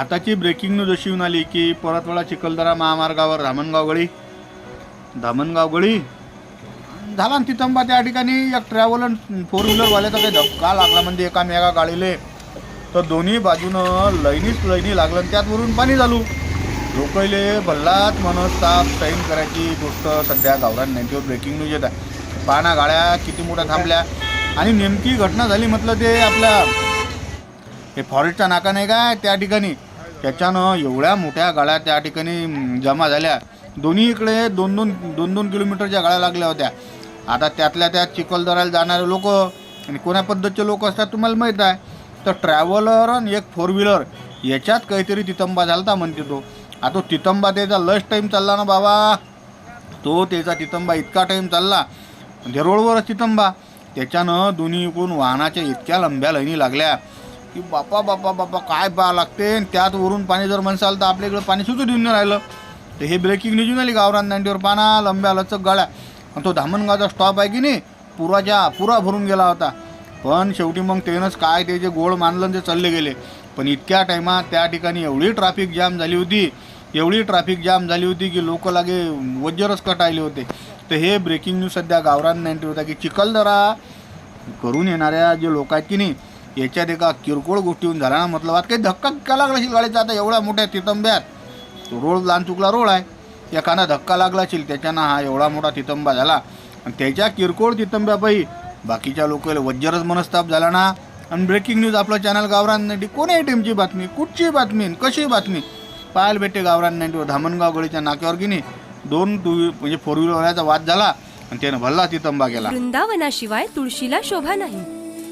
आताची breaking news अशी येऊन आली की परतवाडा चिखलदरा महामार्गावर धामणगाव गळी धामणगाव गळी झाला ना तिथंबा त्या ठिकाणी एक ट्रॅव्हल फोर व्हीलरवाल्याचा काही धक्का लागला म्हणजे एका मेगा गाडीले. तर दोन्ही बाजूनं लईनीच लईनी लागलं आणि त्यातवरून पाणी चालू लोकले भल्लाच मनस्ताप सैन करायची गोष्ट सध्या गावरान नेमकीवर ब्रेकिंग न्यूज येत आहे. पाना गाड्या किती मोठ्या थांबल्या आणि नेमकी घटना झाली म्हटलं ते आपल्या हे फॉरेस्टचा नाका नाही काय त्या ठिकाणी? त्याच्यानं एवढ्या मोठ्या गाड्या त्या ठिकाणी जमा झाल्या. दोन्ही इकडे दोन दोन दोन दोन किलोमीटरच्या गाड्या लागल्या होत्या. आता त्यातल्या त्यात चिखलदऱ्याला जाणारे लोक आणि कोण्या पद्धतीचे लोक असतात तुम्हाला माहीत आहे. तर ट्रॅव्हलर आणि एक फोर व्हीलर याच्यात काहीतरी तितंबा झालता म्हणते तो. आता तितंबा त्याचा लस टाईम चालला ना बाबा. तो त्याचा तितंबा इतका टाईम चालला. म्हणजे रोडवरच तितंबा. त्याच्यानं दोन्ही इकडून वाहनाच्या इतक्या लंब्या लाईनी लागल्या. की बापा बापा बापा काय पाहा लागते? आणि त्यात वरून पाणी जर म्हणसाल तर आपल्या इकडं पाणी सुचू देऊन नाही राहिलं. तर हे ब्रेकिंग न्यूज आली गावरान दांडीवर पाना लंब्या लचक गाड्या. आणि तो धामणगावचा स्टॉप आहे की नाही? पुराच्या पुरा भरून गेला होता. पण शेवटी मग तेनंच काय ते जे गोळ मानलं आणि ते चालले गेले. पण इतक्या टायमात त्या ठिकाणी एवढी ट्रॅफिक जाम झाली होती. एवढी ट्रॅफिक जाम झाली होती की लोक लागे वज्जरच कटायले होते. तर हे ब्रेकिंग न्यूज सध्या गावरान नाईन्टी होता की चिखलदरा करून येणाऱ्या जे लोक आहेत की नाही याच्यात एका किरकोळ गोष्टीहून झाला ना मतलब आता काही धक्का का लागला असेल गाडीचा आता एवढ्या मोठ्या तितंब्यात. तो रोड लहान चुकला रोड आहे. एखादा धक्का लागला असेल त्याच्यानं हा एवढा मोठा तितंबा झाला. आणि त्याच्या किरकोळ तितंब्यापायी बाकीच्या लोकांना वज्जरच मनस्ताप झाला ना. आणि ब्रेकिंग न्यूज आपलं चॅनल गावरान नाईंटी कोणीही टीमची बातमी? कुठची बातमी? आणि कशी बातमी? पाहायला भेटते गावरान नाईंटीवर धामणगाव गळीच्या नाक्यावर की नाही? दोन टू म्हणजे फोर व्हीलरवाल्याचा वाद झाला आणि त्यानं भल्ला तितंबा गेला वृंदावनाशिवाय तुळशीला शोभा नाही.